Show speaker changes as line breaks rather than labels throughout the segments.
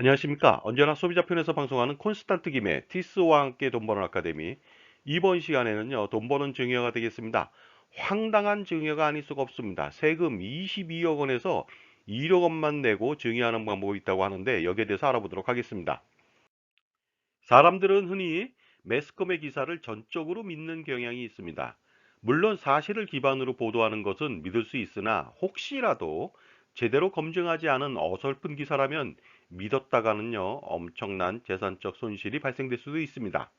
안녕하십니까. 언제나 소비자 편에서 방송하는 콘스탄트 김의 티스와 함께 돈 버는 아카데미. 이번 시간에는요, 돈 버는 증여가 되겠습니다. 황당한 증여가 아닐 수가 없습니다. 세금 22억 원에서 1억 원만 내고 증여하는 방법이 있다고 하는데 여기에 대해서 알아보도록 하겠습니다. 사람들은 흔히 매스컴의 기사를 전적으로 믿는 경향이 있습니다. 물론 사실을 기반으로 보도하는 것은 믿을 수 있으나 혹시라도 제대로 검증하지 않은 어설픈 기사라면 믿었다가는요 엄청난 재산적 손실이 발생될 수도 있습니다.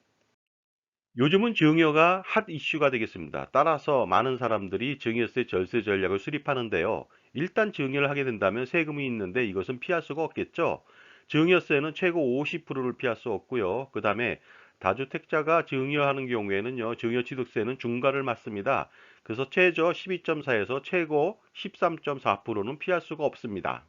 요즘은 증여가 핫 이슈가 되겠습니다. 따라서 많은 사람들이 증여세 절세 전략을 수립하는데요. 일단 증여를 하게 된다면 세금이 있는데 이것은 피할 수가 없겠죠. 증여세는 최고 50%를 피할 수 없고요. 그 다음에 다주택자가 증여하는 경우에는요. 증여취득세는 중과를 맞습니다. 그래서 최저 12.4에서 최고 13.4%는 피할 수가 없습니다.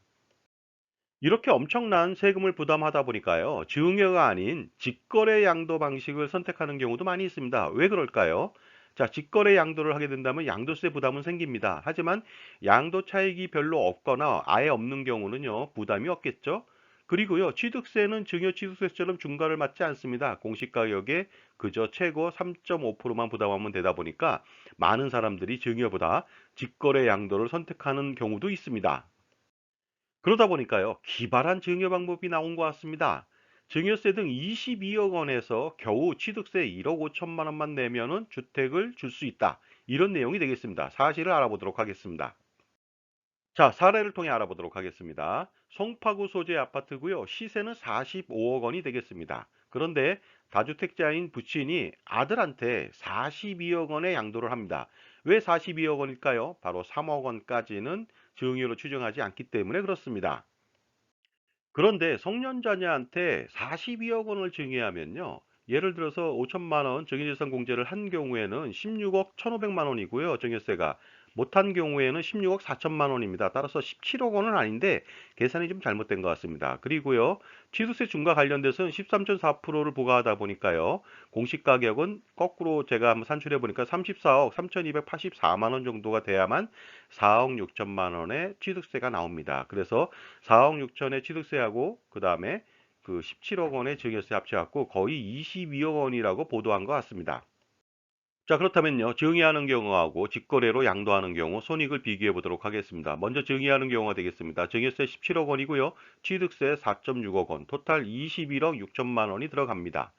이렇게 엄청난 세금을 부담하다 보니까요. 증여가 아닌 직거래 양도 방식을 선택하는 경우도 많이 있습니다. 왜 그럴까요? 자, 직거래 양도를 하게 된다면 양도세 부담은 생깁니다. 하지만 양도 차익이 별로 없거나 아예 없는 경우는요. 부담이 없겠죠. 그리고요. 취득세는 증여 취득세처럼 중과를 맞지 않습니다. 공시가격에 그저 최고 3.5%만 부담하면 되다 보니까 많은 사람들이 증여보다 직거래 양도를 선택하는 경우도 있습니다. 그러다 보니까요. 기발한 증여 방법이 나온 것 같습니다. 증여세 등 22억 원에서 겨우 취득세 1억 5천만 원만 내면은 주택을 줄 수 있다. 이런 내용이 되겠습니다. 사실을 알아보도록 하겠습니다. 자, 사례를 통해 알아보도록 하겠습니다. 송파구 소재 아파트고요. 시세는 45억 원이 되겠습니다. 그런데 다주택자인 부친이 아들한테 42억 원의 양도를 합니다. 왜 42억 원일까요? 바로 3억 원까지는 증여로 추정하지 않기 때문에 그렇습니다. 그런데 성년자녀한테 42억 원을 증여하면요. 예를 들어서 5천만 원 증여재산 공제를 한 경우에는 16억 1,500만 원이고요. 증여세가 못한 경우에는 16억 4천만 원입니다. 따라서 17억 원은 아닌데 계산이 좀 잘못된 것 같습니다. 그리고요. 취득세 중과 관련돼서는 13.4%를 부과하다 보니까요. 공시 가격은 거꾸로 제가 한번 산출해 보니까 34억 3,284만 원 정도가 돼야만 4억 6천만 원의 취득세가 나옵니다. 그래서 4억 6천의 취득세하고 그 다음에 그 17억 원의 증여세 합쳐갖고 거의 22억 원이라고 보도한 것 같습니다. 자 그렇다면요. 증여하는 경우하고 직거래로 양도하는 경우 손익을 비교해 보도록 하겠습니다. 먼저 증여하는 경우가 되겠습니다. 증여세 17억 원이고요. 취득세 4.6억 원 토탈 21억 6천만 원이 들어갑니다.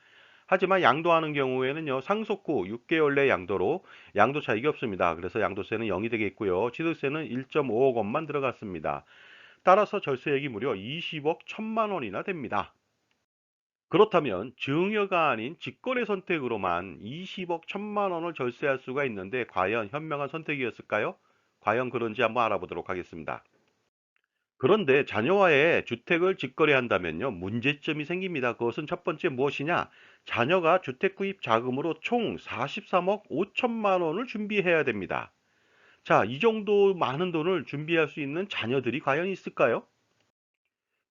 하지만 양도하는 경우에는요 상속 후 6개월 내 양도로 양도 차익이 없습니다. 그래서 양도세는 0이 되겠고요. 취득세는 1.5억 원만 들어갔습니다. 따라서 절세액이 무려 20억 1천만 원이나 됩니다 그렇다면 증여가 아닌 직거래 선택으로만 20억 1천만 원을 절세할 수가 있는데 과연 현명한 선택이었을까요? 과연 그런지 한번 알아보도록 하겠습니다. 그런데 자녀와의 주택을 직거래한다면요 문제점이 생깁니다. 그것은 첫 번째 무엇이냐? 자녀가 주택 구입 자금으로 총 43억 5천만 원을 준비해야 됩니다. 자, 이 정도 많은 돈을 준비할 수 있는 자녀들이 과연 있을까요?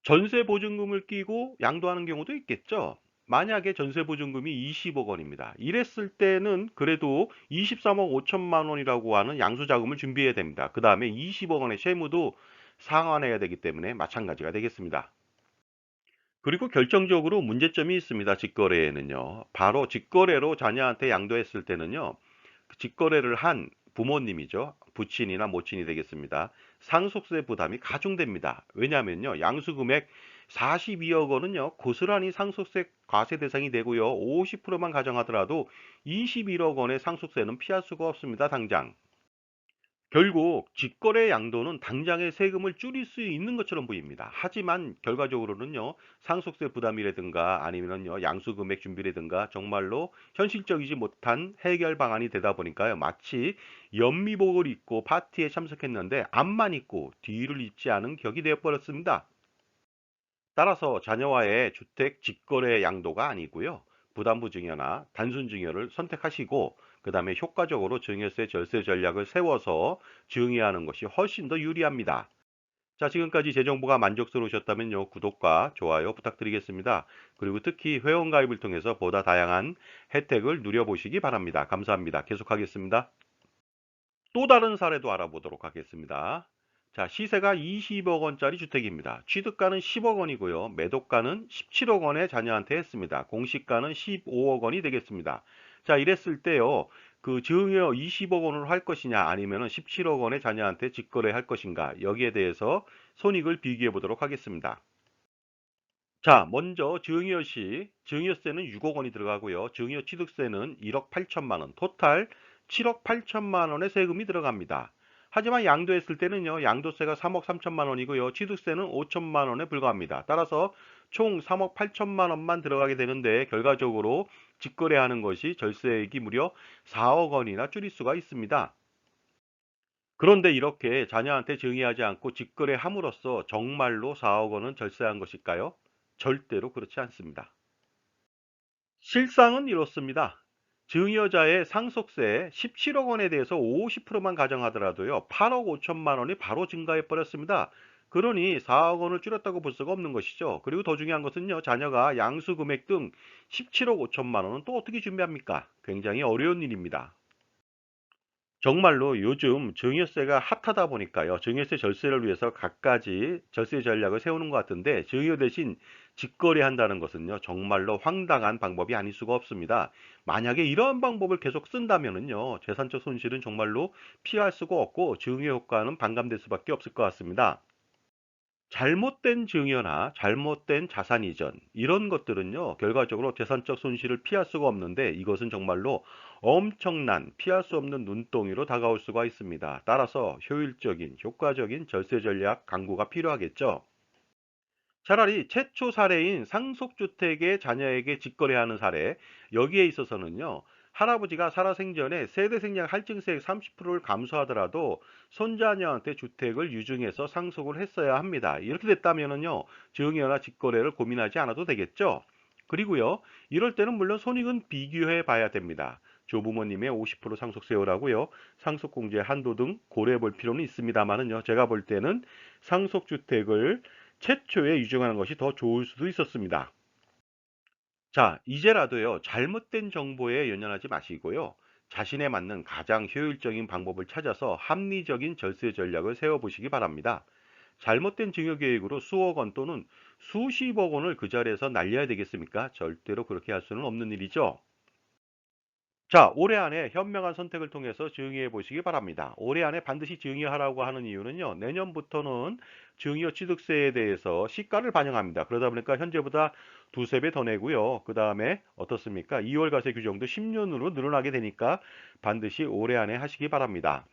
전세 보증금을 끼고 양도하는 경우도 있겠죠. 만약에 전세 보증금이 20억 원입니다. 이랬을 때는 그래도 23억 5천만 원이라고 하는 양수 자금을 준비해야 됩니다. 그 다음에 20억 원의 채무도 상환해야 되기 때문에 마찬가지가 되겠습니다. 그리고 결정적으로 문제점이 있습니다. 직거래에는요. 바로 직거래로 자녀한테 양도했을 때는요. 그 직거래를 한 부모님이죠. 부친이나 모친이 되겠습니다. 상속세 부담이 가중됩니다. 왜냐하면요. 양수금액 42억 원은요. 고스란히 상속세 과세 대상이 되고요. 50%만 가정하더라도 21억 원의 상속세는 피할 수가 없습니다. 당장. 결국 직거래 양도는 당장의 세금을 줄일 수 있는 것처럼 보입니다. 하지만 결과적으로는요. 상속세 부담이라든가 아니면요. 양수금액 준비라든가 정말로 현실적이지 못한 해결 방안이 되다 보니까요. 마치 연미복을 입고 파티에 참석했는데 앞만 입고 뒤를 입지 않은 격이 되어버렸습니다. 따라서 자녀와의 주택 직거래 양도가 아니고요. 부담부 증여나 단순 증여를 선택하시고 그 다음에 효과적으로 증여세 절세 전략을 세워서 증여하는 것이 훨씬 더 유리합니다. 자 지금까지 제 정보가 만족스러우셨다면요 구독과 좋아요 부탁드리겠습니다. 그리고 특히 회원가입을 통해서 보다 다양한 혜택을 누려보시기 바랍니다. 감사합니다. 계속하겠습니다. 또 다른 사례도 알아보도록 하겠습니다. 자, 시세가 20억 원짜리 주택입니다. 취득가는 10억 원이고요. 매도가는 17억 원에 자녀한테 했습니다. 공시가는 15억 원이 되겠습니다. 자, 이랬을 때요. 그 증여 20억 원으로 할 것이냐 아니면 17억 원에 자녀한테 직거래 할 것인가 여기에 대해서 손익을 비교해 보도록 하겠습니다. 자, 먼저 증여 시 증여세는 6억 원이 들어가고요. 증여 취득세는 1억 8천만 원, 토탈 7억 8천만 원의 세금이 들어갑니다. 하지만 양도했을 때는요, 양도세가 3억 3천만 원이고요, 취득세는 5천만 원에 불과합니다. 따라서 총 3억 8천만 원만 들어가게 되는데 결과적으로 직거래하는 것이 절세액이 무려 4억 원이나 줄일 수가 있습니다. 그런데 이렇게 자녀한테 증여하지 않고 직거래함으로써 정말로 4억 원은 절세한 것일까요? 절대로 그렇지 않습니다. 실상은 이렇습니다. 증여자의 상속세 17억 원에 대해서 50%만 가정하더라도요. 8억 5천만 원이 바로 증가해 버렸습니다. 그러니 4억 원을 줄였다고 볼 수가 없는 것이죠. 그리고 더 중요한 것은요. 자녀가 양수 금액 등 17억 5천만 원은 또 어떻게 준비합니까? 굉장히 어려운 일입니다. 정말로 요즘 증여세가 핫하다 보니까요. 증여세 절세를 위해서 갖가지 절세 전략을 세우는 것 같은데 증여 대신 직거래 한다는 것은요. 정말로 황당한 방법이 아닐 수가 없습니다. 만약에 이러한 방법을 계속 쓴다면은요. 재산적 손실은 정말로 피할 수가 없고 증여 효과는 반감될 수밖에 없을 것 같습니다. 잘못된 증여나 잘못된 자산 이전 이런 것들은요 결과적으로 재산적 손실을 피할 수가 없는데 이것은 정말로 엄청난 피할 수 없는 눈덩이로 다가올 수가 있습니다. 따라서 효율적인 효과적인 절세 전략 강구가 필요하겠죠. 차라리 최초 사례인 상속주택의 자녀에게 직거래하는 사례 여기에 있어서는요 할아버지가 살아생전에 세대생량 할증세액 30%를 감수하더라도 손자녀한테 주택을 유증해서 상속을 했어야 합니다. 이렇게 됐다면은요, 증여나 직거래를 고민하지 않아도 되겠죠. 그리고요, 이럴 때는 물론 손익은 비교해 봐야 됩니다. 조부모님의 50% 상속세율하고요, 상속공제 한도 등 고려해 볼 필요는 있습니다만은요, 제가 볼 때는 상속주택을 최초에 유증하는 것이 더 좋을 수도 있었습니다. 자, 이제라도요, 잘못된 정보에 연연하지 마시고요. 자신에 맞는 가장 효율적인 방법을 찾아서 합리적인 절세 전략을 세워보시기 바랍니다. 잘못된 증여 계획으로 수억 원 또는 수십억 원을 그 자리에서 날려야 되겠습니까? 절대로 그렇게 할 수는 없는 일이죠. 자, 올해 안에 현명한 선택을 통해서 증여해 보시기 바랍니다. 올해 안에 반드시 증여하라고 하는 이유는요. 내년부터는 증여 취득세에 대해서 시가를 반영합니다. 그러다 보니까 현재보다 두세 배 더 내고요. 그 다음에 어떻습니까? 2월 과세 규정도 10년으로 늘어나게 되니까 반드시 올해 안에 하시기 바랍니다.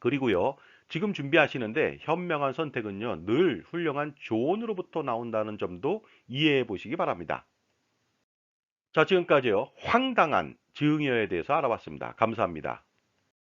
그리고요. 지금 준비하시는데 현명한 선택은요. 늘 훌륭한 조언으로부터 나온다는 점도 이해해 보시기 바랍니다. 자, 지금까지요. 황당한 증여에 대해서 알아봤습니다. 감사합니다.